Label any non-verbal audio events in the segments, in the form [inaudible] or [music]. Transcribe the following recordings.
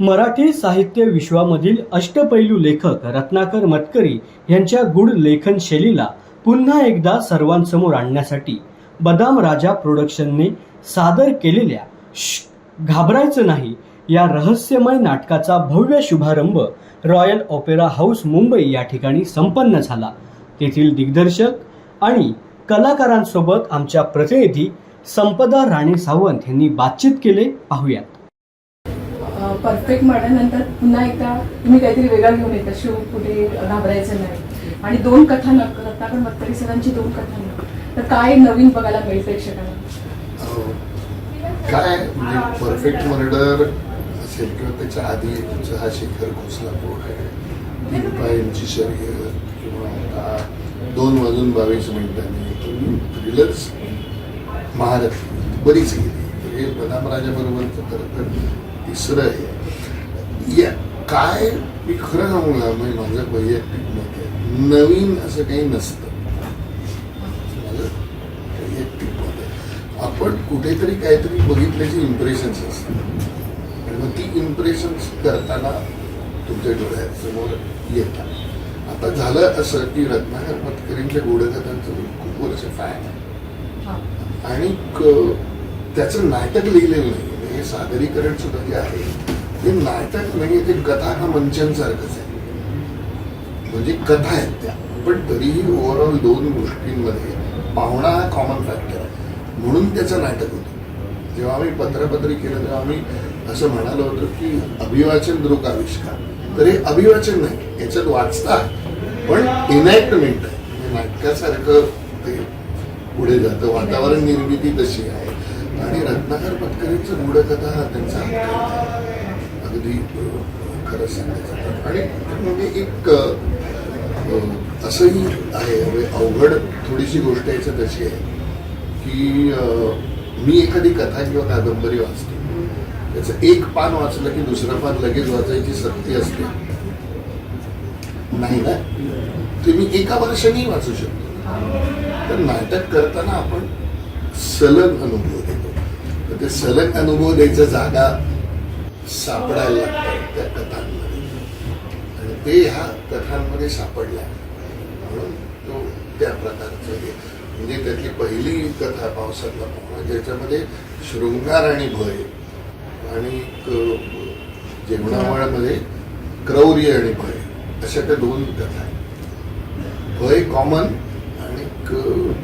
मराठी साहित्य विश्वामधील अष्टपैलू लेखक रत्नाकर मतकरी यांच्या गुढ लेखन शैलीला पुन्हा एकदा सर्वांसमोर आणण्यासाठी बदाम राजा प्रोडक्शनने सादर केलेल्या घाबरायचं नाही या रहस्यमय नाटकाचा भव्य शुभारंभ रॉयल ऑपेरा हाऊस मुंबई या ठिकाणी संपन्न झाला. तेथील दिग्दर्शक आणि कलाकारांसोबत आमच्या प्रतिनिधी संपदा राणे सावंत यांनी बातचीत केले. पाहूयात. परफेक्ट म्हणल्यानंतर पुन्हा एकदा तुम्ही काहीतरी वेगळा घेऊन येता. शिव कुठे घाबरायचं नाही. आणि दोन कथानक रत्नाकर मतकरी सरांची दोन कथा कथानक तर काय नवीन बघायला मिळेल प्रेक्षकांना? काय म्हणजे परफेक्ट मर्डर असेल किंवा त्याच्या आधी तुमचा हा शेखर घोसला पोट आहे. दीपा यांची शरीर किंवा आता दोन वाजून बावीस मिनिटांनी तुम्ही थ्रिलर्स महारथी बरीच गेली. हे बदाम राजाबरोबरचं खरं तर तिसरं आहे. या काय मी खरं सांगू ना म्हणजे माझं वैयक्तिक मत आहे. नवीन असं काही नसतं. माझं वैयक्तिक मत आहे. आपण कुठेतरी काहीतरी बघितल्याची इम्प्रेशन्स असतात. आणि मग ती इम्प्रेशन्स करताना तुमच्या डोळ्यासमोर येतात. आता झालं असं की रत्नाकर मतकरींच्या गूढकथांचं मी खूप वर्ष फॅन आहे हां. आणि त्याचं नाटक लिहिलेलं नाही. हे सादरीकरण सुद्धा जे आहे ते नाटक नाही ते कथा हा मंचनसारखंच आहे. म्हणजे कथा आहेत त्या पण तरीही ओव्हरऑल दोन गोष्टींमध्ये पाहुणा हा कॉमन फॅक्टर आहे. म्हणून त्याचं नाटक होतं. जेव्हा आम्ही पत्रपत्री केलं तेव्हा आम्ही असं म्हणालो होतो की अभिवाचन दृक आविष्कार. तर हे अभिवाचन नाही याच्यात वाचता पण इनॅक्टमेंट आहे. म्हणजे नाटकासारखं ते पुढे जातं वातावरण निर्मिती तशी आहे. रत्नाकर पटकरींचं गूढकथा हा त्यांचा अगदी खरं सांगायचं आणि म्हणजे एक असंही आहे म्हणजे अवघड थोडीशी गोष्ट याच्यात अशी आहे की मी एखादी कथा किंवा कादंबरी वाचते. त्याचं एक पान वाचलं की दुसरं पान लगेच वाचायची सक्ती असते. नाही ना? तुम्ही एका वर्षाने वाचू शकतो. तर नाटक करताना आपण सलग अनुभव ते सलग अनुभव द्यायचं जागा सापडायला लागतात त्या कथांमध्ये. आणि ते ह्या कथांमध्ये सापडल्या. म्हणून तो त्या प्रकारचं हे. म्हणजे त्यातली पहिली कथा पावसातला पाहुणा ज्याच्यामध्ये शृंगार आणि भय आणि क- जेवणावळामध्ये क्रौर्य आणि भय अशा त्या दोन कथा आहेत. भय कॉमन आणि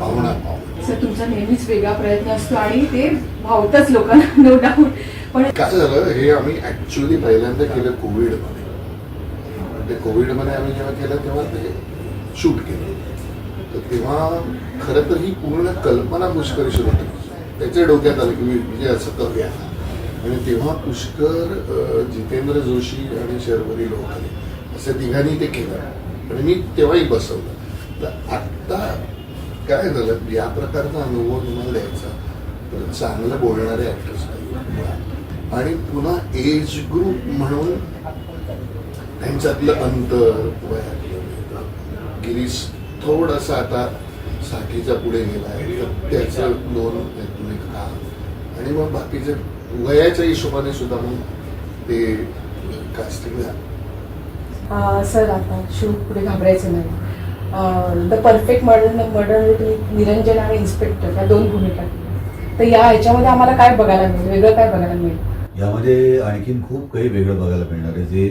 पाहुणा तुमचा नेहमीच वेगळा प्रयत्न असतो आणि ते भावतच लोकांना [laughs] नो डाऊट पण काय झालं हे आम्ही ऍक्च्युली पहिल्यांदा केलं कोविडमध्ये ते म्हणजे कोविडमध्ये आम्ही जेव्हा केलं तेव्हा ते शूट केलं. तर तेव्हा खरं तर ही पूर्ण कल्पना पुष्कर होती. त्याच्या डोक्यात आलं की मी म्हणजे असं करूया. आणि तेव्हा पुष्कर जितेंद्र जोशी आणि शर्वरी लोकांनी असं तिघांनी ते केलं. आणि मी तेव्हाही बसवलं. तर आत्ता काय झालं या प्रकारचा अनुभव तुम्हाला द्यायचा. तर चांगलं बोलणारे ऍक्टर्स आणि पुन्हा एज ग्रुप म्हणून त्यांच्यातलं अंतर वयातलं वेगळं. गिरीश आता साठीचा पुढे गेला आहे. त्याचं दोन त्यातून एक काम आणि मग बाकीचे वयाच्या हिशोबाने सुद्धा मग ते कास्टिंग झालं सर आता शिव पुढे घाबरायचं नाही. The perfect murder murder Niranjan आणि इन्स्पेक्टर या दोन भूमिका. तर या ह्याच्यामध्ये आम्हाला काय बघायला मिळेल? वेगळं काय बघायला मिळेल? यामध्ये आणखीन खूप काही वेगळं बघायला मिळणार आहे. जे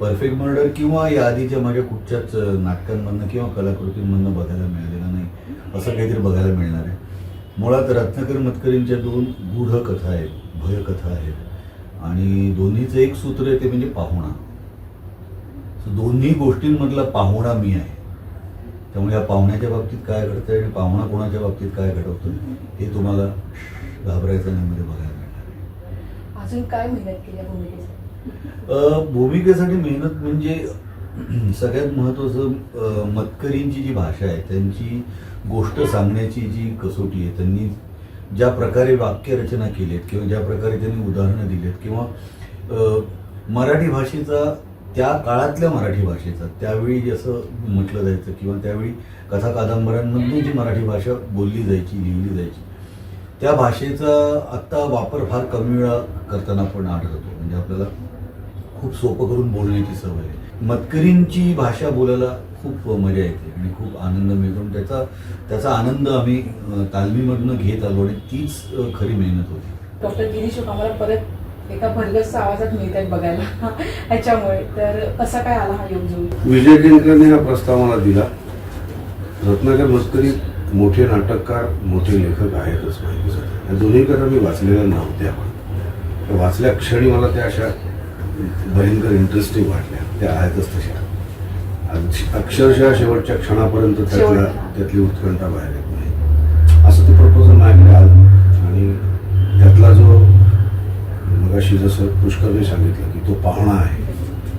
परफेक्ट मर्डर किंवा या आधीच्या माझ्या कुठच्याच नाटकांमधनं किंवा कलाकृतींमधनं बघायला मिळालेलं नाही. असं काहीतरी बघायला मिळणार आहे. मुळात रत्नाकर मतकरींच्या दोन गूढ कथा आहेत भयकथा आहेत. आणि दोन्हीचं एक सूत्र आहे ते म्हणजे पाहुणा. दोन्ही गोष्टींमधला पाहुणा मी आहे. त्यामुळे या पाहुण्याच्या बाबतीत काय घडतंय आणि पाहुणा कोणाच्या बाबतीत काय घडवतोय हे तुम्हाला घाबरायचं नाही मध्ये बघायला मिळणार. अजून काय मेहनत केली भूमिकेसाठी मेहनत म्हणजे सगळ्यात महत्त्वाचं मतकरींची जी भाषा आहे त्यांची गोष्ट सांगण्याची जी कसोटी आहे त्यांनी ज्या प्रकारे वाक्यरचना केलीत किंवा ज्या प्रकारे त्यांनी उदाहरणं दिलीत किंवा अ, मराठी भाषेचा त्या काळातल्या मराठी भाषेचा त्यावेळी जसं म्हटलं जायचं किंवा त्यावेळी कथा कादंबऱ्यांमधून जी मराठी भाषा बोलली जायची लिहिली जायची त्या भाषेचा आत्ता वापर फार कमी वेळा करताना पण आढळतो. म्हणजे आपल्याला खूप सोपं करून बोलण्याची सवय आहे. मतकरींची भाषा बोलायला खूप मजा येते आणि खूप आनंद मिळतो. आणि त्याचा त्याचा आनंद आम्ही तालमीमधनं घेत आलो आणि तीच खरी मेहनत होती. डॉक्टर गिरीश आम्हाला परत एका भरगस्त आवाजात मिळत आहेत बघायला. ह्याच्यामुळे. तर कसा काय आला हा योग विजय हा प्रस्ताव मला दिला. रत्नाकर मस्करी मोठे नाटककार मोठे लेखक आहेतच माहितीसाठी या दोन्ही कथा मी वाचलेल्या नव्हत्या त्या वाचल्या क्षणी मला त्या अशा भयंकर इंटरेस्टिंग वाटल्या. त्या आहेतच तशा. अक्ष- अक्षरशः शेवटच्या क्षणापर्यंत त्यातला. त्यातली उत्कंठा बाहेर येत नाही. असं ते प्रपोजल माझ्याकडे आलं आणि त्यातला जो मगाशी जसं पुष्करने सांगितलं की तो पाहुणा आहे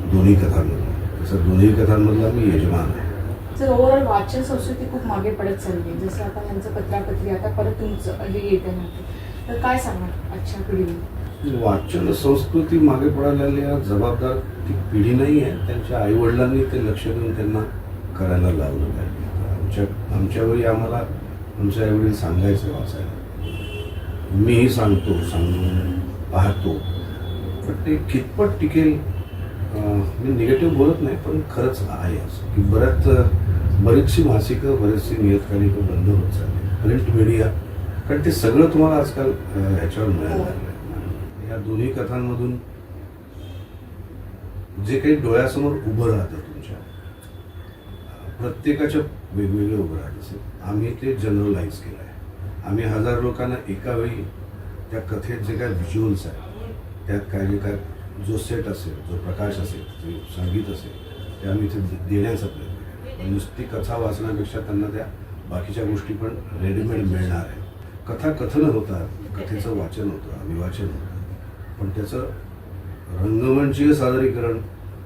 दोन्ही कथांमधला. तसं दोन्ही कथांमधला मी यजमान आहे. सर ओव्हरऑल वाचन संस्कृती खूप मागे पडत चालली आहे. जसं आता यांचं पत्रापत्री आता परत तुमचं हे येते नाटक तर काय सांगणार आजच्या पिढीला? वाचन संस्कृती मागे पडायला जबाबदार ती पिढी नाही आहे. त्यांच्या आईवडिलांनी ते लक्ष देऊन त्यांना करायला लावलं पाहिजे. आमच्या आमच्या वेळी आम्हाला आमच्या आईवडील सांगायचे वाचायला. मीही सांगतो सांगून पाहतो. पण ते कितपत टिकेल मी निगेटिव्ह बोलत नाही पण खरंच आहे असं. की बऱ्याच बरीचशी मासिकं बरीचशी नियतकालिकं बंद होत चालली प्रिंट मीडिया कारण ते सगळं तुम्हाला आजकाल ह्याच्यावर मिळायला लागलं या दोन्ही कथांमधून जे काही डोळ्यासमोर उभं राहतं तुमच्या प्रत्येकाच्या वेगवेगळे उभं राहत. असेल आम्ही ते जनरलाइज केलं आहे आम्ही हजार लोकांना एका वेळी त्या कथेत जे काय व्हिज्युअल्स आहेत त्यात काय जे काय जो सेट असेल जो प्रकाश असेल जे संगीत असेल ते आम्ही इथे देण्याचा प्रयत्न नुसती कथा वाचण्यापेक्षा त्यांना त्या बाकीच्या गोष्टी पण रेडीमेड मिळणार आहे कथा कथनं होतात कथेचं वाचन होतं अभिवाचन होतं. पण त्याचं रंगमंचीय सादरीकरण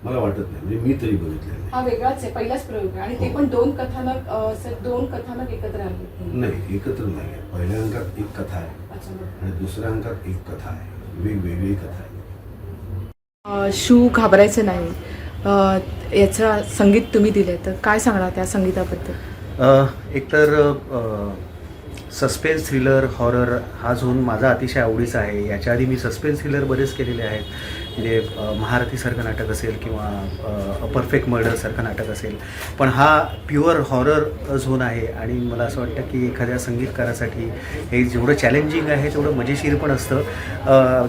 मला वाटत नाही. म्हणजे मी तरी बघितलेलं नाही. हा वेगळाच आहे पहिलाच प्रयोग आहे. आणि ते पण दोन कथानक अं, सर दोन कथानक एकत्र आले नाही एकत्र नाही आहे. पहिल्या अंकात एक कथा आहे अच्छा. आणि दुसऱ्या अंकात एक कथा आहे. वेगवेगळी कथा आहे. अ, शिव घाबरायचं नाही. अ, याचं संगीत तुम्ही दिले तर काय सांगणार त्या संगीताबद्दल? अ, एकतर सस्पेन्स थ्रिलर हॉरर हा झोन माझा अतिशय आवडीचा आहे. याच्या आधी मी सस्पेन्स थ्रिलर बरेच केलेले आहेत. म्हणजे महारथीसारखं नाटक असेल किंवा परफेक्ट मर्डरसारखं नाटक असेल. पण हा प्युअर हॉरर झोन आहे आणि मला असं वाटतं की एखाद्या संगीतकारासाठी हे जेवढं चॅलेंजिंग आहे तेवढं मजेशीर पण असतं.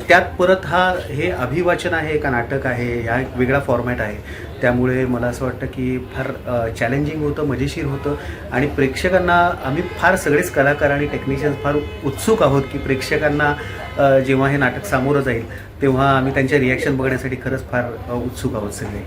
त्यात परत हा हे अभिवाचन आहे का नाटक आहे हा एक वेगळा फॉर्मॅट आहे. त्यामुळे मला असं वाटतं की फार चॅलेंजिंग होतं मजेशीर होतं आणि प्रेक्षकांना आम्ही फार सगळेच कलाकार आणि टेक्निशियन्स फार उत्सुक आहोत की प्रेक्षकांना जेव्हा हे नाटक सामोरं जाईल तेव्हा आम्ही त्यांच्या रिॲक्शन बघण्यासाठी खरंच फार उत्सुक आहोत सगळे.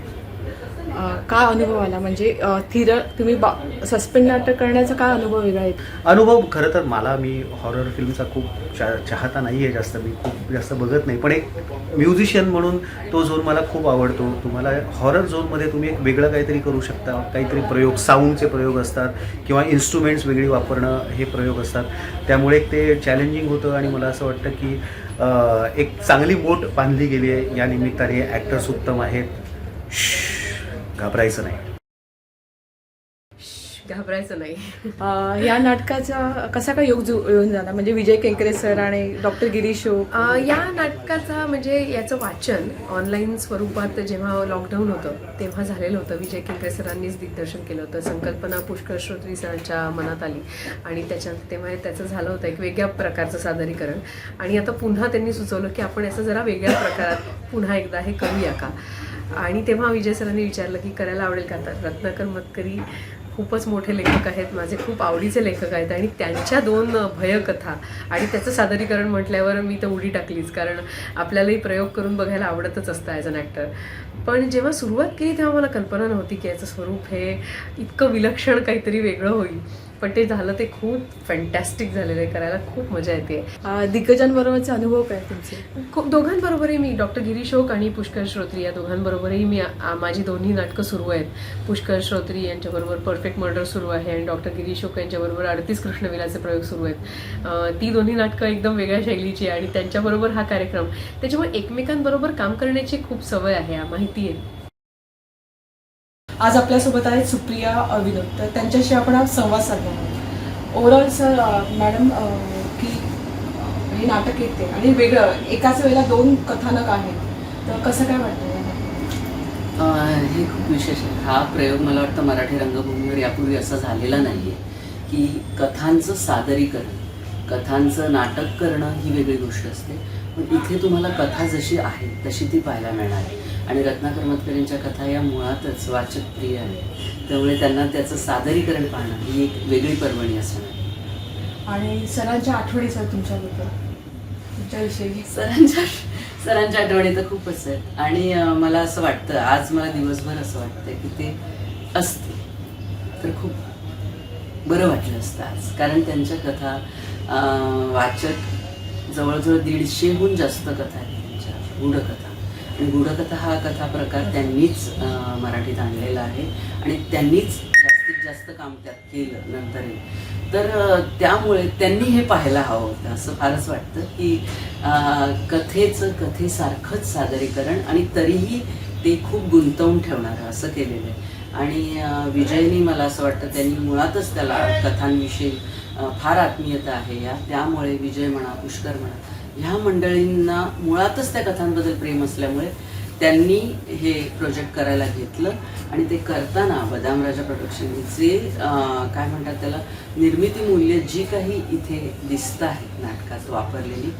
काय अनुभव आला? म्हणजे थिर तुम्ही बा सस्पेंड नाटक करण्याचा काय अनुभव वेगळा आहे? अनुभव खरं तर मला मी हॉरर फिल्मचा खूप चाहता नाही आहे जास्त. मी खूप जास्त बघत नाही. पण एक म्युझिशियन म्हणून तो झोन मला खूप आवडतो. तुम्हाला हॉरर झोनमध्ये तुम्ही एक वेगळं काहीतरी करू शकता. काहीतरी प्रयोग साऊंडचे प्रयोग असतात किंवा इन्स्ट्रुमेंट्स वेगळी वापरणं हे प्रयोग असतात. त्यामुळे एक ते चॅलेंजिंग होतं आणि मला असं वाटतं की एक चांगली बोट बांधली गेली आहे. या निमित्ताने ॲक्टर्स उत्तम आहेत. श घाबरायचं नाही. घाबरायचं नाही. अ, या नाटकाचा कसा काय योग जुळून झाला म्हणजे विजय केंकरे सर आणि डॉक्टर गिरीश अ, या नाटकाचा म्हणजे याचं वाचन ऑनलाईन स्वरूपात जेव्हा लॉकडाऊन होतं तेव्हा झालेलं होतं. विजय केंकरे सरांनीच दिग्दर्शन केलं होतं. संकल्पना पुष्कर श्रोत्री सरांच्या मनात आली. आणि त्याच्यात तेव्हा त्याचं झालं होतं एक वेगळ्या प्रकारचं सादरीकरण. आणि आता पुन्हा त्यांनी सुचवलं की आपण याचं जरा वेगळ्या प्रकारात पुन्हा एकदा हे करूया का? आणि तेव्हा विजय सरांनी विचारलं की करायला आवडेल का? तर रत्नाकर मतकरी खूपच मोठे लेखक आहेत माझे खूप आवडीचे लेखक आहेत आणि त्यांच्या दोन भयकथा आणि त्याचं सादरीकरण म्हटल्यावर मी तर उडी टाकलीच कारण आपल्यालाही प्रयोग करून बघायला आवडतच असतं ॲज अन ॲक्टर पण जेव्हा सुरुवात केली तेव्हा मला कल्पना नव्हती की याचं स्वरूप हे इतकं विलक्षण काहीतरी वेगळं होईल. पण ते झालं ते खूप फॅन्टॅस्टिक झालेलं आहे करायला. खूप मजा येते. दिग्गजांबरोबरचे अनुभव काय तुमचे? खूप दोघांबरोबरही मी डॉक्टर गिरीशोक आणि पुष्कर श्रोत्री या दोघांबरोबरही मी माझी दोन्ही नाटकं सुरू आहेत. पुष्कर श्रोत्री यांच्याबरोबर परफेक्ट मर्डर सुरू आहे आणि डॉक्टर गिरीशोक यांच्याबरोबर अडतीस कृष्णविलाचे प्रयोग सुरू आहेत. ती दोन्ही नाटकं एकदम वेगळ्या शैलीची आणि त्यांच्याबरोबर हा कार्यक्रम त्याच्यामुळे एकमेकांबरोबर काम करण्याची खूप सवय आहे माहिती आहे. आज आपल्यासोबत आहेत सुप्रिया विनोद तर त्यांच्याशी आपण आज संवाद साधणार आहोत. ओव्हरऑल सर मॅडम की हे नाटक येते आणि वेगळं एकाच वेळेला दोन कथानक आहेत. तर कसं काय वाटतं हे खूप विशेष आहे. हा प्रयोग मला वाटतं मराठी रंगभूमीवर यापूर्वी असा झालेला नाही आहे की कथांचं सादरीकरण कथांचं नाटक करणं ही वेगळी गोष्ट असते. पण इथे तुम्हाला कथा जशी आहे तशी ती पाहायला मिळणार आहे. आणि रत्नाकर मतकरींच्या कथा या मुळातच वाचकप्रिय आहे त्यामुळे त्यांना त्याचं सादरीकरण पाहणं ही एक वेगळी पर्वणी असणार. आहे. आणि सरांच्या आठवणी सर तुमच्याबद्दल तुमच्याविषयी? सरांच्या सरांच्या आठवणी तर खूपच आहेत. आणि मला असं वाटतं आज मला दिवसभर असं वाटतं की ते असते तर खूप बरं वाटलं असतं आज. कारण त्यांच्या कथा वाचक जवळजवळ दीडशेहून जास्त कथा आहेत त्यांच्या. गूढकथा. आणि गूढकथा हा कथा प्रकार त्यांनीच मराठीत आणलेला आहे. आणि त्यांनीच जास्तीत जास्त काम त्यात केलं नंतरही. तर त्यामुळे त्यांनी हे पाहायला हवं होतं. असं फारच वाटतं की कथेचं कथेसारखंच सादरीकरण आणि तरीही ते खूप गुंतवून ठेवणारं असं केलेलं आहे. आणि विजयनी मला असं वाटतं त्यांनी मुळातच त्याला कथांविषयी फार आत्मीयता आहे या. त्यामुळे विजय म्हणा पुष्कर म्हणा ह्या मंडळींना मुळातच त्या कथांबद्दल प्रेम असल्यामुळे त्यांनी हे प्रोजेक्ट करायला घेतलं. आणि ते करताना बदामराजा प्रोडक्शनचे काय म्हणतात त्याला निर्मिती मूल्य जी काही इथे दिसत आहेत नाटकात वापरलेली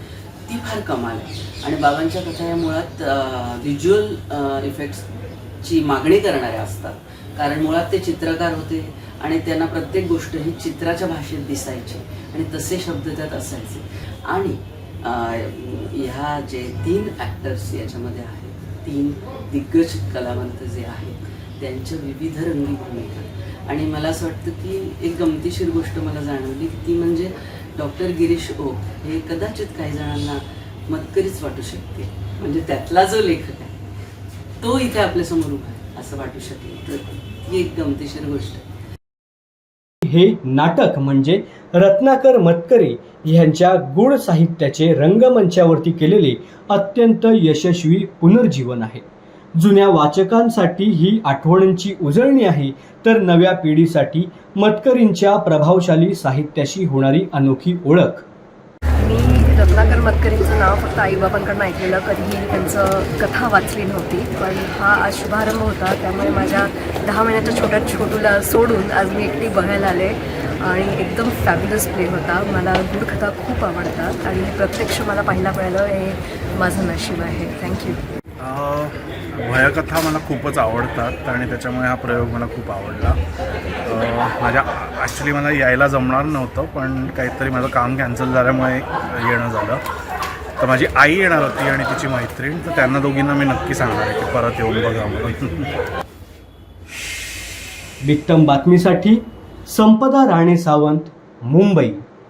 ती फार कमाल आहे. आणि बाबांच्या कथा या मुळात व्हिज्युअल इफेक्ट्सची मागणी करणाऱ्या असतात. कारण मुळात ते चित्रकार होते आणि त्यांना प्रत्येक गोष्ट ही चित्राच्या भाषेत दिसायची आणि तसे शब्द त्यात असायचे. आणि ह्या जे तीन ॲक्टर्स याच्यामध्ये आहेत तीन दिग्गज कलावंत जे आहेत त्यांच्या विविध रंगी भूमिका आणि मला असं वाटतं की एक गमतीशीर गोष्ट मला जाणवली ती म्हणजे डॉक्टर गिरीश ओक हे कदाचित काही जणांना मतकरीच वाटू शकते म्हणजे त्यातला जो लेखक आहे तो इथे आपल्यासमोर उभा आहे असं वाटू शकेल. तर ही एक गमतीशीर गोष्ट आहे. हे नाटक म्हणजे रत्नाकर मतकरी ह्यांच्या गूढ साहित्याचे रंगमंचावरती केलेले अत्यंत यशस्वी पुनर्जीवन आहे. जुन्या वाचकांसाठी ही आठवणींची उजळणी आहे तर नव्या पिढीसाठी मतकरींच्या प्रभावशाली साहित्याशी होणारी अनोखी ओळख. मी रत्नाकर मतकरींचं नाव फक्त आईबाबांकडून ऐकलेलं कधीही त्यांचं कथा वाचली नव्हती. पण हा आज शुभारंभ होता त्यामुळे माझ्या दहा महिन्याच्या छोट्या छोटूला सोडून आज मी एकटी बघायला आले आणि एकदम फॅब्युलस प्ले होता. मला गूढकथा खूप आवडतात आणि प्रत्यक्ष मला पाहायला मिळालं हे माझं नशीब आहे. थँक्यू भयकथा मला खूपच आवडतात आणि त्याच्यामुळे हा प्रयोग मला खूप आवडला. माझ्या ॲक्च्युली मला यायला जमणार नव्हतं पण काहीतरी माझं काम कॅन्सल झाल्यामुळे येणं झालं. तर माझी आई येणार होती आणि तिची मैत्रीण तर त्यांना दोघींना मी नक्की सांगणार आहे की परत येऊन बघा म्हणून. बित्तम बातमीसाठी संपदा राणे सावंत मुंबई.